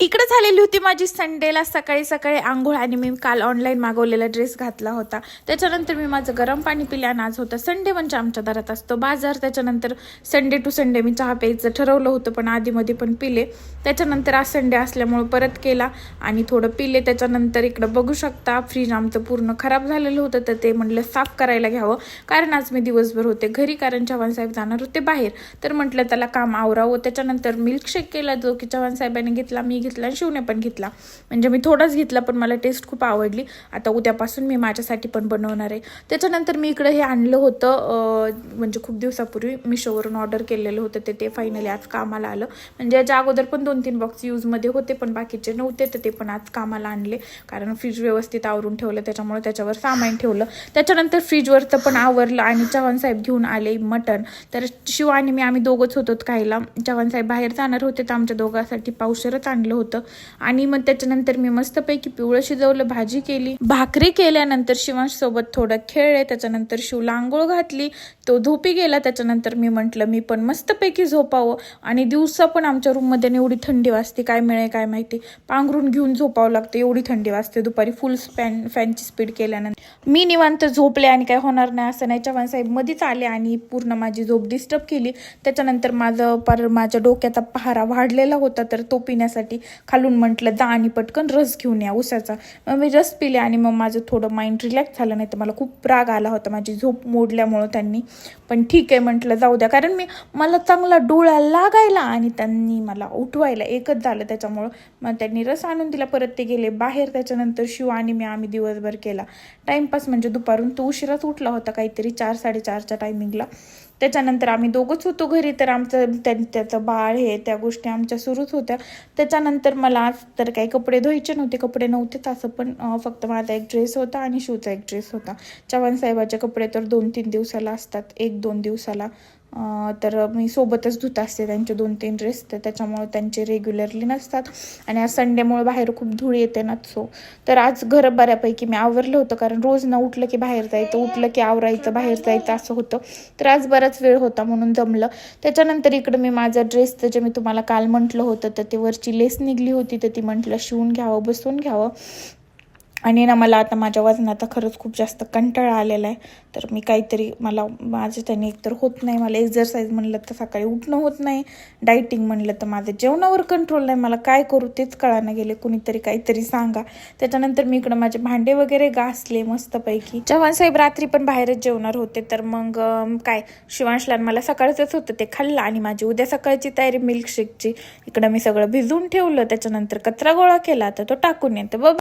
इकडे झालेली होती माझी संडेला सकाळी सकाळी आंघोळ आणि मी काल ऑनलाईन मागवलेला ड्रेस घातला होता. त्याच्यानंतर मी माझं गरम पाणी पिले आणि आज होतं संडे म्हणजे आमच्या दारात असतो बाजार. त्याच्यानंतर संडे टू संडे मी चहा प्यायचं ठरवलं होतं पण आधीमध्ये पण पिले. त्याच्यानंतर आज संडे असल्यामुळं परत केला आणि थोडं पिले. त्याच्यानंतर इकडं बघू शकता फ्रीज आमचं पूर्ण खराब झालेलं होतं तर ते म्हणलं साफ करायला घ्यावं. कारण आज मी दिवसभर होते घरी कारण चव्हाणसाहेब जाणार होते बाहेर. तर म्हटलं त्याला काम आवरावं. त्याच्यानंतर मिल्कशेक केला जो की चव्हाणसाहेबांनी घेतला. मी घेतला आणि शिवने पण घेतला. म्हणजे मी थोडाच घेतला पण मला टेस्ट खूप आवडली. आता उद्यापासून मी माझ्यासाठी पण बनवणार आहे. त्याच्यानंतर मी इकडं हे आणलं होतं म्हणजे खूप दिवसापूर्वी मिशोवरून ऑर्डर केलेलं होतं ते ते फायनली आज कामाला आलं. म्हणजे याच्या अगोदर पण दोन तीन बॉक्स यूजमध्ये होते पण बाकीचे नव्हते तर ते पण आज कामाला आणले. कारण फ्रीज व्यवस्थित आवरून ठेवलं त्याच्यामुळे त्याच्यावर सामान ठेवलं. त्याच्यानंतर फ्रीजवरचं पण आवरलं आणि चव्हाण साहेब घेऊन आले मटण. तर शिव आणि मी आम्ही दोघंच होतो खायला. चव्हाण साहेब बाहेर जाणार होते तर आमच्या दोघांसाठी पावशरच आणलं होतं. आणि मग त्याच्यानंतर मी मस्तपैकी पिवळं शिजवलं भाजी केली. भाकरी केल्यानंतर शिवांश सोबत थोडं खेळले त्याच्यानंतर शिवला आंघोळ घातली. तो झोपी गेला. त्याच्यानंतर मी म्हटलं मी पण मस्तपैकी झोपावं. आणि दिवसा पण आमच्या रूममध्ये एवढी थंडी वाजते. काय मिळेल काय माहिती. पांघरून घेऊन झोपावं लागतं. एवढी थंडी वाजते. दुपारी फुल फॅन फॅनची स्पीड केल्यानंतर. मी निवांत झोपले आणि काय होणार नाही असं नाही. चव्हाण साहेब मध्येच आले आणि पूर्ण माझी झोप डिस्टर्ब केली. त्याच्यानंतर माझं पर माझ्या डोक्याचा पहारा वाढलेला होता. तर तो पिण्यासाठी खालून म्हटलं जा आणि पटकन रस घेऊन या उसाचा मग मी रस पिले आणि मग माझं थोडं माइंड रिलॅक्स झालं. नाही तर मला खूप राग आला होता. माझी झोप मोडल्यामुळं त्यांनी. पण ठीक आहे म्हटलं जाऊ द्या. कारण मी मला चांगला डोळा लागायला आणि त्यांनी मला उठवायला एकच झालं. त्याच्यामुळं मग त्यांनी रस आणून दिला. परत ते गेले बाहेर. त्याच्यानंतर शिव आणि मी आम्ही दिवसभर केला. टाईमपास म्हणजे दुपारून तो उशिराच उठला होता काहीतरी चार साडेचारच्या टायमिंगला त्याच्यानंतर आम्ही दोघंच होतो घरी तर आमचं त्या त्याचं बाळ हे त्या गोष्टी आमच्या सुरूच होत्या. त्याच्यानंतर मला आज तर काही कपडे धुवायचे नव्हते कपडे नव्हतेच असं पण फक्त माझा एक ड्रेस होता आणि शूचा एक ड्रेस होता. चव्हाण साहेबाचे कपडे तर दोन तीन दिवसाला असतात एक दोन दिवसाला. तर मी सोबतच धुत असते त्यांचे दोन तीन ड्रेस तर त्याच्यामुळे त्यांचे रेग्युलरली नसतात. आणि आज संडेमुळे बाहेर खूप धूळ येते ना सो तर आज घर बऱ्यापैकी मी आवरलं होतं कारण रोज ना उठलं की बाहेर जायचं उठलं की आवरायचं बाहेर जायचं असं होतं. तर आज बराच वेळ होता म्हणून जमलं. त्याच्यानंतर इकडं मी माझा ड्रेसचं जे मी तुम्हाला काल म्हटलं होतं तर ते वरची लेस निघली होती तर ती म्हटलं शिवून घ्यावं बसून घ्यावं. आणि ना मला आता माझ्या वजनाचा खरंच खूप जास्त कंटाळा आलेला आहे. तर मी काहीतरी मला माझं त्याने एकतर होत नाही. मला एक्झरसाईज म्हणलं तर सकाळी उठणं होत नाही. डायटिंग म्हणलं तर माझं जेवणावर कंट्रोल नाही. मला काय करू तेच कळायला गेले. कुणीतरी काहीतरी सांगा. त्याच्यानंतर मी इकडं माझे भांडे वगैरे घासले मस्तपैकी. चव्हाण साहेब रात्री पण बाहेरच जेवणार होते. तर मग काय शिवांशला मला सकाळचंच होतं. ते खाल्लं आणि माझी उद्या सकाळची तयारी मिल्कशेकची इकडं मी सगळं भिजवून ठेवलं. त्याच्यानंतर कचरा गोळा केला. तर तो टाकून येते. बघ.